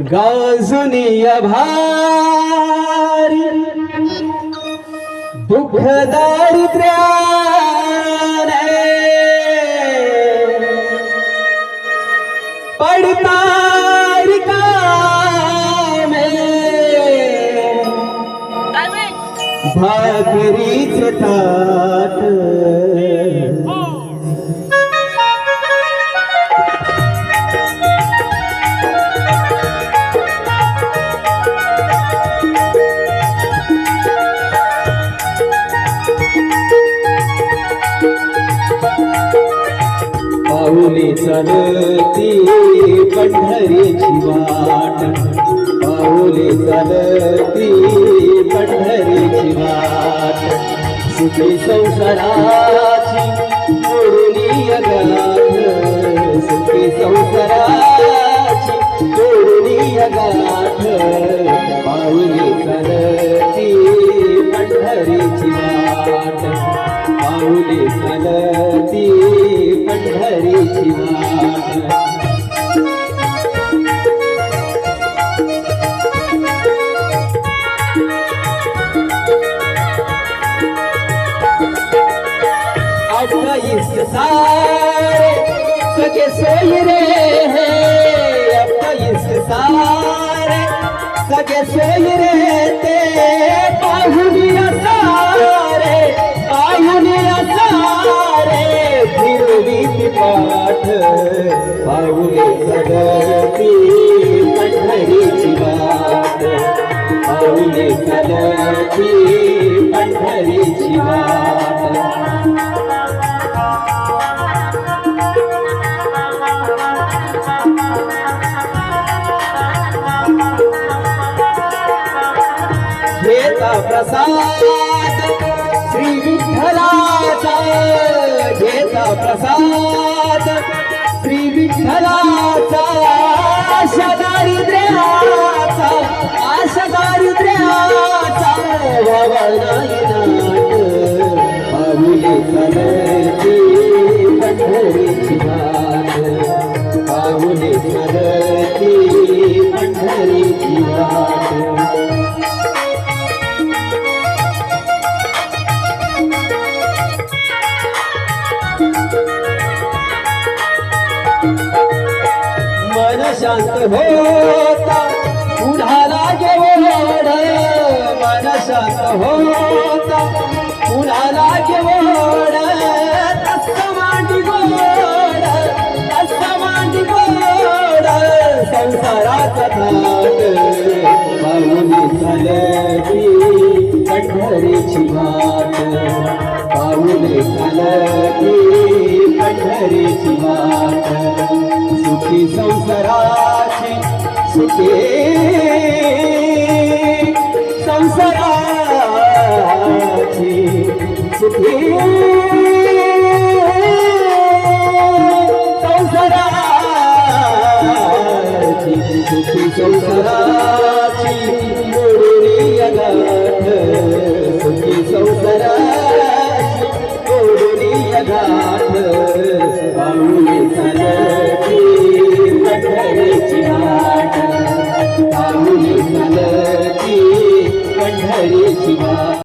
गाजुनिय भारी दुःख दारिद्र्याने कामे भाकरीच ताट चलती पंढरीची वाट पाऊली चलती पंढरीची वाट सुखी संसाराची तोडली गाठ सुखी संसाराची तोडली गाठ पाऊली सारे सके सोई रे हैं. अट्ठाईस सारे सके सोई ते. पाहुनिया सारे पाहुनिया सारे फिर बीत पाऊले पाहुले सगती पंढरीची वाट पाहुले सगती पंढरीची वाट प्रसाद श्री विठ्ठलाचा घेता प्रसाद मन शांत होता उन्हाला गेवड मन शांत हो थाट पाहुली झाली पंढरीची वाट पाहुले झाली पंढरीची सुखी संसाराची सुखी संसाराची सुखी सुखी संसाराची मोडून गाठ सुखी संसारा